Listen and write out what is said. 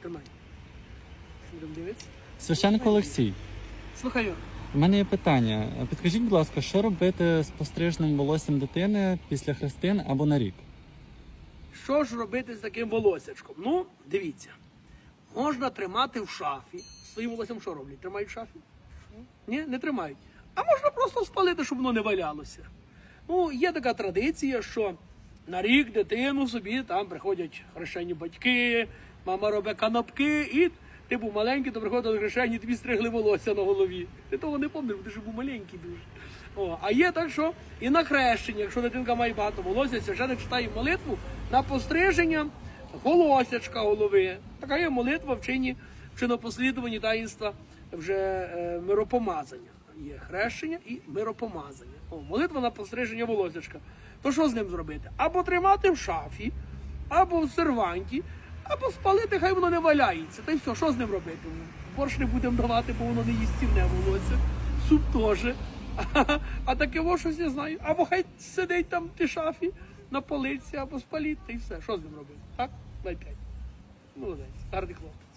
Тримай. Будемо дивитися? Священник Олексій, Слухаю. у мене є питання. Підкажіть, будь ласка, що робити з постриженим волоссям дитини після хрестин або на рік? Що ж робити з таким волосячком? Ну, дивіться. Можна тримати в шафі. Своїм волоссям що роблять? Тримають в шафі? Ні, не тримають. А можна просто спалити, щоб воно не валялося. Ну, є така традиція, що на рік дитину собі там приходять хрещені батьки, мама робить канапки, і ти був маленький, то приходили хрещені, тобі стригли волосся на голові. Ти того не пам'ятаєш, бо ти ж був маленький дуже. О, а є так, що і на хрещення, якщо дитинка має багато волосся, священик читає молитву на постриження волосячка голови. Така є молитва в чині, в чинопослідуванні таїнства вже е, миропомазання. Є хрещення і миропомазання. О, молитва на постриження волосячка. То що з ним зробити? Або тримати в шафі, або в серванті, або спалити, хай воно не валяється. Та й все, що з ним робити? Борщ не будемо давати, бо воно не їстівне волосся. Суп теж. А таке во щось не знаю. Або хай сидить там в шафі на полиці, або спаліть, та й все. Що з ним робити? Так? Лайпять. Молодець, гарний хлопець.